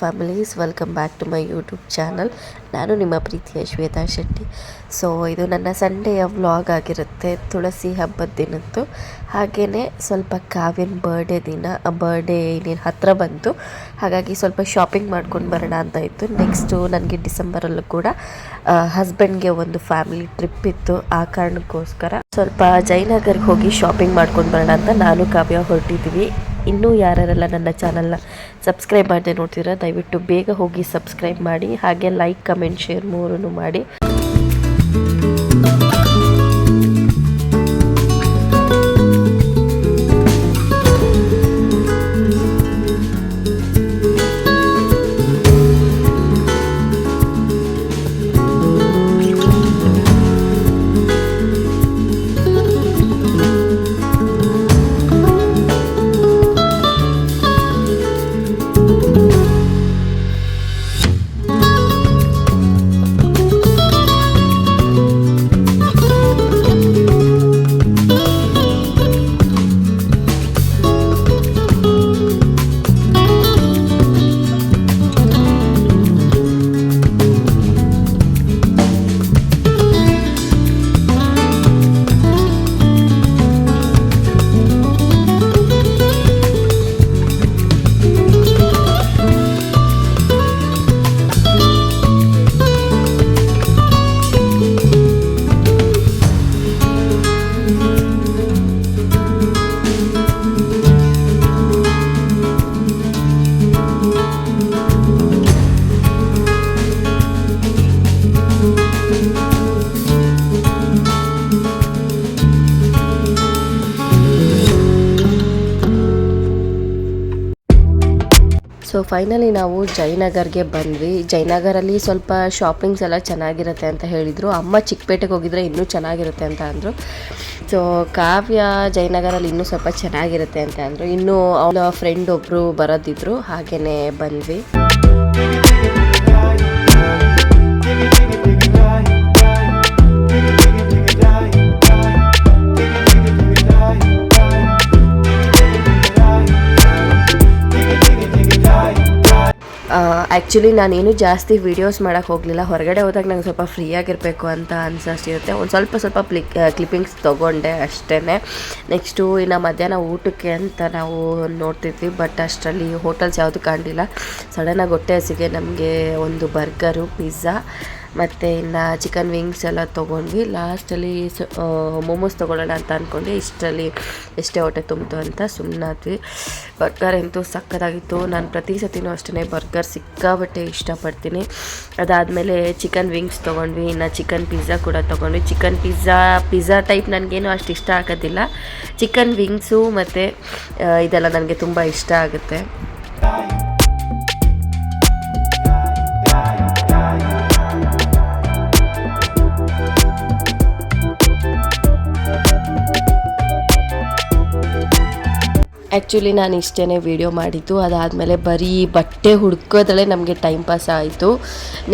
Families, welcome back to my YouTube channel. ನಾನು ನಿಮ್ಮ ಪ್ರೀತಿಯ ಶ್ವೇತಾ ಶೆಟ್ಟಿ. ಸೊ ಇದು ನನ್ನ ಸಂಡೆಯ ವ್ಲಾಗ್ ಆಗಿರುತ್ತೆ, ತುಳಸಿ ಹಬ್ಬದ ದಿನದ್ದು. ಹಾಗೆಯೇ ಸ್ವಲ್ಪ ಕಾವ್ಯನ ಬರ್ಡೇ ದಿನ ಬರ್ಡೇ ಏನೇನು ಹತ್ತಿರ ಬಂತು, ಹಾಗಾಗಿ ಸ್ವಲ್ಪ ಶಾಪಿಂಗ್ ಮಾಡ್ಕೊಂಡು ಬರೋಣ ಅಂತ ಇತ್ತು. ನೆಕ್ಸ್ಟು ನನಗೆ ಡಿಸೆಂಬರಲ್ಲೂ ಕೂಡ ಹಸ್ಬೆಂಡ್ಗೆ ಒಂದು ಫ್ಯಾಮಿಲಿ ಟ್ರಿಪ್ ಇತ್ತು, ಆ ಕಾರಣಕ್ಕೋಸ್ಕರ. ಸ್ವಲ್ಪ ಜಯನಗರ್ಗೆ ಹೋಗಿ ಶಾಪಿಂಗ್ ಮಾಡ್ಕೊಂಡು ಬರೋಣ ಅಂತ ನಾನು ಕಾವ್ಯ ಹೊರಟಿದ್ವಿ. ಇನ್ನೂ ಯಾರ್ಯಾರೆಲ್ಲ ನನ್ನ ಚಾನಲ್ನ ಸಬ್ಸ್ಕ್ರೈಬ್ ಮಾಡದೆ ನೋಡ್ತೀರಾ, ದಯವಿಟ್ಟು ಬೇಗ ಹೋಗಿ ಸಬ್ಸ್ಕ್ರೈಬ್ ಮಾಡಿ, ಹಾಗೆ ಲೈಕ್, ಕಮೆಂಟ್, ಶೇರ್ ಮೂರನ್ನು ಮಾಡಿ. ಫೈನಲಿ ನಾವು ಜಯನಗರ್ಗೆ ಬಂದ್ವಿ. ಜಯನಗರಲ್ಲಿ ಸ್ವಲ್ಪ ಶಾಪಿಂಗ್ಸ್ ಎಲ್ಲ ಚೆನ್ನಾಗಿರುತ್ತೆ ಅಂತ ಹೇಳಿದರು. ಅಮ್ಮ ಚಿಕ್ಕಪೇಟೆಗೆ ಹೋಗಿದ್ರೆ ಇನ್ನೂ ಚೆನ್ನಾಗಿರುತ್ತೆ ಅಂತ ಅಂದರು. ಸೊ ಕಾವ್ಯ ಜಯನಗರಲ್ಲಿ ಇನ್ನೂ ಸ್ವಲ್ಪ ಚೆನ್ನಾಗಿರುತ್ತೆ ಅಂತ ಅಂದರು. ಇನ್ನು ಅವಳ ಫ್ರೆಂಡ್ ಒಬ್ಬರು ಬರೋದಿದ್ರು. ಹಾಗೆಯೇ ಬಂದ್ವಿ. ಆ್ಯಕ್ಚುಲಿ ನಾನೇನು ಜಾಸ್ತಿ ವೀಡಿಯೋಸ್ ಮಾಡೋಕ್ಕೆ ಹೋಗಲಿಲ್ಲ. ಹೊರಗಡೆ ಹೋದಾಗ ನಂಗೆ ಸ್ವಲ್ಪ ಫ್ರೀ ಆಗಿರಬೇಕು ಅಂತ ಅನ್ಸಷ್ಟಿರುತ್ತೆ. ಒಂದು ಸ್ವಲ್ಪ ಸ್ವಲ್ಪ ಪ್ಲಿಕ್ ಕ್ಲಿಪ್ಪಿಂಗ್ಸ್ ತೊಗೊಂಡೆ ಅಷ್ಟೇ ನೆಕ್ಸ್ಟು ಇನ್ನು ಮಧ್ಯಾಹ್ನ ಊಟಕ್ಕೆ ಅಂತ ನಾವು ನೋಡ್ತಿದ್ವಿ ಬಟ್ ಅಷ್ಟರಲ್ಲಿ ಹೋಟೆಲ್ಸ್ ಯಾವುದು ಕಾಣಲಿಲ್ಲ. ಸಡನ್ನಾಗಿ ಹೊಟ್ಟೆ ಹಸಿಗೆ ನಮಗೆ ಒಂದು ಬರ್ಗರು ಪಿಜ್ಜಾ ಮತ್ತು ಇನ್ನು ಚಿಕನ್ ವಿಂಗ್ಸ್ ಎಲ್ಲ ತೊಗೊಂಡ್ವಿ. ಲಾಸ್ಟಲ್ಲಿ ಮೋಮೋಸ್ ತೊಗೊಳ್ಳೋಣ ಅಂತ ಅಂದ್ಕೊಂಡೆ ಇಷ್ಟರಲ್ಲಿ ಎಷ್ಟೇ ಹೊಟ್ಟೆ ತುಂಬಿತು ಅಂತ ಸುಮ್ಮನಾದ್ವಿ ಬರ್ಗರ್ ಅಂತೂ ಸಕ್ಕತ್ತಾಗಿತ್ತು ನಾನು ಪ್ರತಿ ಸತಿನೂ ಅಷ್ಟೇ ಬರ್ಗರ್ ಸಿಕ್ಕಾಬಟ್ಟೆ ಇಷ್ಟಪಡ್ತೀನಿ. ಅದಾದಮೇಲೆ ಚಿಕನ್ ವಿಂಗ್ಸ್ ತೊಗೊಂಡ್ವಿ. ಇನ್ನು ಚಿಕನ್ ಪಿಜ್ಜಾ ಕೂಡ ತೊಗೊಂಡ್ವಿ. ಚಿಕನ್ ಪಿಜ್ಜಾ ಪಿಜ್ಜಾ ಟೈಪ್ ನನಗೇನು ಅಷ್ಟು ಇಷ್ಟ ಆಗೋದಿಲ್ಲ. ಚಿಕನ್ ವಿಂಗ್ಸು ಮತ್ತು ಇದೆಲ್ಲ ನನಗೆ ತುಂಬ ಇಷ್ಟ ಆಗುತ್ತೆ. ಆ್ಯಕ್ಚುಲಿ ನಾನು ಇಷ್ಟೇ ವೀಡಿಯೋ ಮಾಡಿದ್ದು. ಅದಾದಮೇಲೆ ಬರೀ ಬಟ್ಟೆ ಹುಡ್ಕೋದ್ರಲ್ಲೇ ನಮಗೆ ಟೈಮ್ ಪಾಸ್ ಆಯಿತು.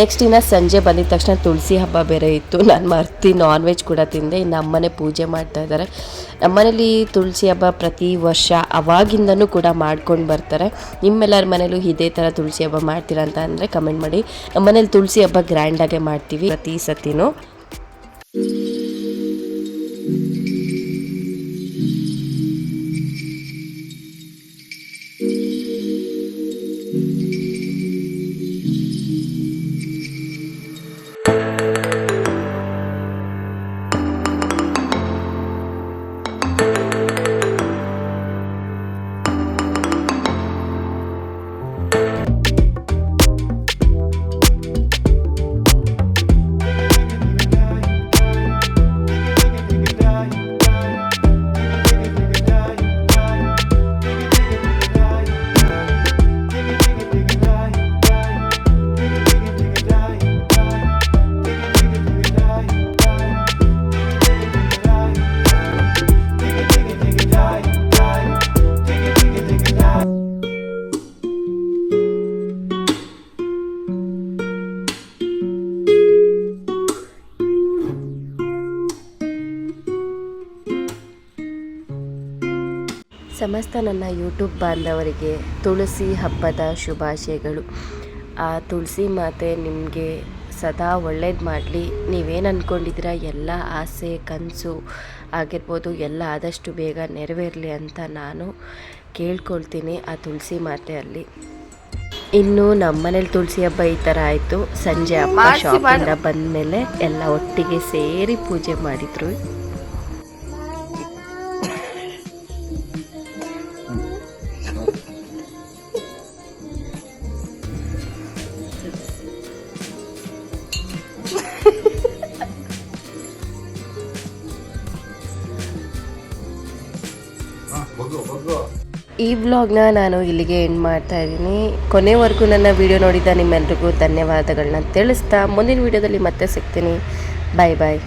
ನೆಕ್ಸ್ಟ್ ಇನ್ನು ಸಂಜೆ ಬಂದಿದ ತಕ್ಷಣ ತುಳಸಿ ಹಬ್ಬ ಬೇರೆ ಇತ್ತು. ನಾನು ಮರ್ತಿ ನಾನ್ ವೆಜ್ ಕೂಡ ತಿಂದೆ. ಇನ್ನು ಅಮ್ಮನೇ ಪೂಜೆ ಮಾಡ್ತಾ ಇದ್ದಾರೆ. ನಮ್ಮನೇಲಿ ತುಳಸಿ ಹಬ್ಬ ಪ್ರತಿ ವರ್ಷ ಅವಾಗಿಂದನೂ ಕೂಡ ಮಾಡ್ಕೊಂಡು ಬರ್ತಾರೆ. ನಿಮ್ಮೆಲ್ಲರ ಮನೇಲೂ ಇದೇ ಥರ ತುಳಸಿ ಹಬ್ಬ ಮಾಡ್ತೀರಾ ಅಂತ ಅಂದರೆ ಕಮೆಂಟ್ ಮಾಡಿ. ನಮ್ಮನೇಲಿ ತುಳಸಿ ಹಬ್ಬ ಗ್ರ್ಯಾಂಡಾಗೆ ಮಾಡ್ತೀವಿ ಪ್ರತಿ ಸತಿನೂ. ಸಮಸ್ತ ನನ್ನ ಯೂಟ್ಯೂಬ್ ಬಾಂಧವರಿಗೆ ತುಳಸಿ ಹಬ್ಬದ ಶುಭಾಶಯಗಳು. ಆ ತುಳಸಿ ಮಾತೆ ನಿಮಗೆ ಸದಾ ಒಳ್ಳೇದು ಮಾಡಲಿ. ನೀವೇನು ಅಂದ್ಕೊಂಡಿದ್ದೀರ ಎಲ್ಲ ಆಸೆ ಕನಸು ಆಗಿರ್ಬೋದು ಎಲ್ಲ ಆದಷ್ಟು ಬೇಗ ನೆರವೇರಲಿ ಅಂತ ನಾನು ಕೇಳ್ಕೊಳ್ತೀನಿ ಆ ತುಳಸಿ ಮಾತೆಯಲ್ಲಿ. ಇನ್ನು ನಮ್ಮ ಮನೇಲಿ ತುಳಸಿ ಹಬ್ಬ ಈ ಥರ ಆಯಿತು. ಸಂಜೆ ಅಪ್ಪ ಶಾಪಿಂದ ಬಂದಮೇಲೆ ಎಲ್ಲ ಒಟ್ಟಿಗೆ ಸೇರಿ ಪೂಜೆ ಮಾಡಿದರು. ಈ ವ್ಲಾಗ್ನ ನಾನು ಇಲ್ಲಿಗೆ ಎಂಡ್ ಮಾಡ್ತಾ ಇದ್ದೀನಿ. ಕೊನೆವರೆಗೂ ನನ್ನ ವಿಡಿಯೋ ನೋಡಿದ ನಿಮ್ಮೆಲ್ರಿಗೂ ಧನ್ಯವಾದಗಳನ್ನ ತಿಳಿಸ್ತಾ ಮುಂದಿನ ವಿಡಿಯೋದಲ್ಲಿ ಮತ್ತೆ ಸಿಗ್ತೀನಿ. ಬಾಯ್ ಬಾಯ್